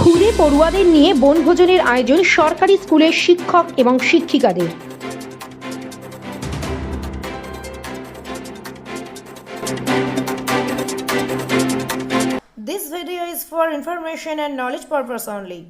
খুদে পড়ুয়াদের নিয়ে বনভোজনের আয়োজন সরকারি স্কুলের শিক্ষক এবং শিক্ষিকাদের। This video is for information and knowledge purpose only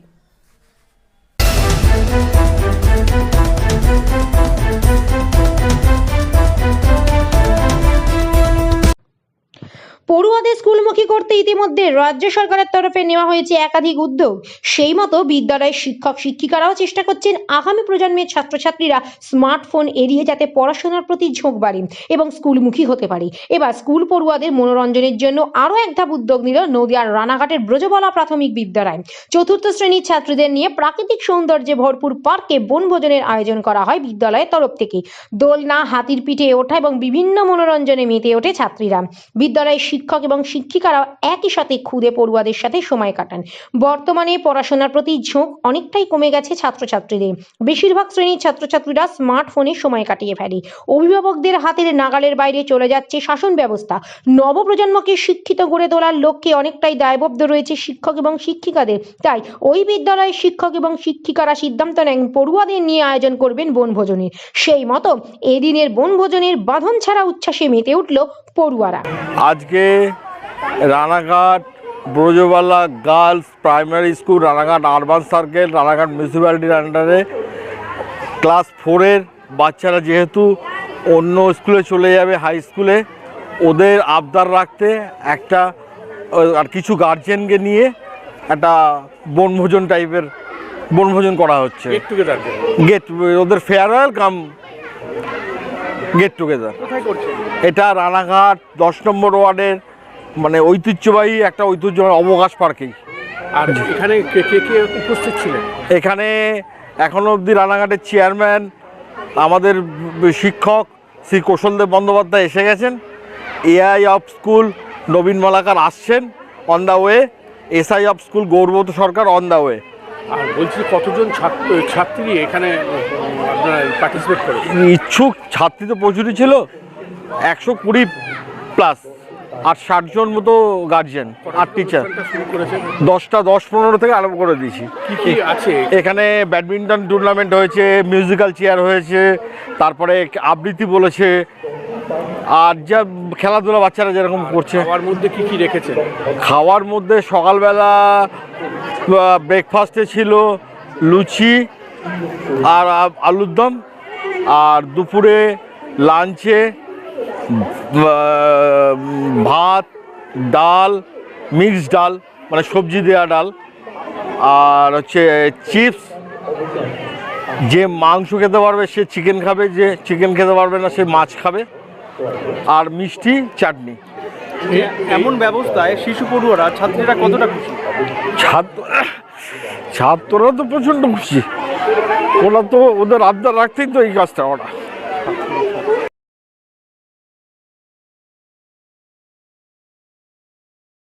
পড়ুয়াদের স্কুলমুখী করতে ইতিমধ্যে রাজ্য সরকারের তরফে নেওয়া হয়েছে একাধিক উদ্যোগ। সেই মতো বিদ্যালয়ের শিক্ষক, শিক্ষিকারাও চেষ্টা করছেন আগামী প্রজন্মের ছাত্রছাত্রীরা স্মার্টফোন এড়িয়ে যাতে পড়াশোনার প্রতি ঝোঁক বাড়ে এবং স্কুলমুখী হতে পারে। এবার স্কুল পড়ুয়াদের মনোরঞ্জনের জন্য আরও এক ধাপ উদ্যোগ নিল নদিয়ার রানাঘাটের ব্রজবলা প্রাথমিক বিদ্যালয়। চতুর্থ শ্রেণির ছাত্রীদের নিয়ে প্রাকৃতিক সৌন্দর্যে ভরপুর পার্কে বনভোজনের আয়োজন করা হয় বিদ্যালয়ের তরফ থেকে। দোলনা, হাতির পিঠে ওঠা এবং বিভিন্ন মনোরঞ্জনে মেতে ওঠে ছাত্রীরা। বিদ্যালয়ের শিক্ষক এবং শিক্ষিকারাও একই সাথে খুদে পড়ুয়াদের সাথে সময় কাটান। বর্তমানে পড়াশোনার প্রতি ঝোঁক অনেকটাই কমে গেছে ছাত্রছাত্রীদের। বেশিরভাগ শ্রেণির ছাত্রছাত্রীরা স্মার্টফোনে সময় কাটিয়ে ফেলে। অভিভাবকদের হাতের নাগালের বাইরে চলে যাচ্ছে শাসন ব্যবস্থা। নবপ্রজন্মকে শিক্ষিত গড়ে তোলার লক্ষ্যে অনেকটাই দায়বদ্ধ রয়েছে শিক্ষক এবং শিক্ষিকাদের। তাই ওই বিদ্যালয়ের শিক্ষক এবং শিক্ষিকারা সিদ্ধান্ত নেন পড়ুয়াদের নিয়ে আয়োজন করবেন বনভোজনের সেই মতো এদিনের বনভোজনের বাঁধন ছাড়া উচ্ছ্বাসে মেতে উঠল পড়ুয়ারা। আজকে Ranaghat Brajabala girls primary school Ranaghat urban circle Ranaghat মিউনিসিপ্যালিটির আন্ডারে ক্লাস ফোরের বাচ্চারা যেহেতু অন্য স্কুলে চলে যাবে হাই স্কুলে ওদের আবদার রাখতে একটা আর কিছু গার্জেনকে নিয়ে একটা বনভোজন টাইপের বনভোজন করা হচ্ছে। গেট ওদের ফেয়ারওয়েল কাম গেট টুগেদার এটা রানাঘাট দশ নম্বর ওয়ার্ডের মানে ঐতিহ্যবাহী একটা ঐতিহ্যবাহী অবকাশ পার্কেই আর এখানে কে কে কে উপস্থিত ছিলেন? এখানে এখনও অবধি রানাঘাটের চেয়ারম্যান আমাদের শিক্ষক শ্রী কৌশলদেব বন্দ্যোপাধ্যায় এসে গেছেন। AI of school Nabin Malakar আসছেন on the way SI of school Gaurabat Sarkar on the way আর বলছি কতজন ছাত্র ছাত্রী এখানে আপনারা পার্টিসিপেট করে ইচ্ছুক ছাত্রী তো প্রচুরই ছিল একশো কুড়ি প্লাস আর ষাটজন মতো গার্জেন আর টিচার দশটা দশ পনেরো থেকে আরম্ভ করে দিয়েছি। আছে? এখানে ব্যাডমিন্টন টুর্নামেন্ট হয়েছে মিউজিক্যাল চেয়ার হয়েছে তারপরে আবৃত্তি বলেছে আর যা খেলাধুলা বাচ্চারা যেরকম করছে। খাওয়ার মধ্যে কি কি রেখেছেন? খাওয়ার মধ্যে সকালবেলা ব্রেকফাস্টে ছিল লুচি আর আলুর দম আর দুপুরে লাঞ্চে ভাত, ডাল, মিক্সড ডাল মানে সবজি দেওয়া ডাল আর হচ্ছে চিপস। যে মাংস খেতে পারবে সে চিকেন খাবে, যে চিকেন খেতে পারবে না সে মাছ খাবে আর মিষ্টি চাটনি। এমন ব্যবস্থায় শিশু পড়ুয়ারা ছাত্রীরা কতটা খুশি? ছাত্র ছাত্ররা তো প্রচণ্ড খুশি। ওরা তো ওদের আবদার রাখতেই তো এই কাজটা ওরা।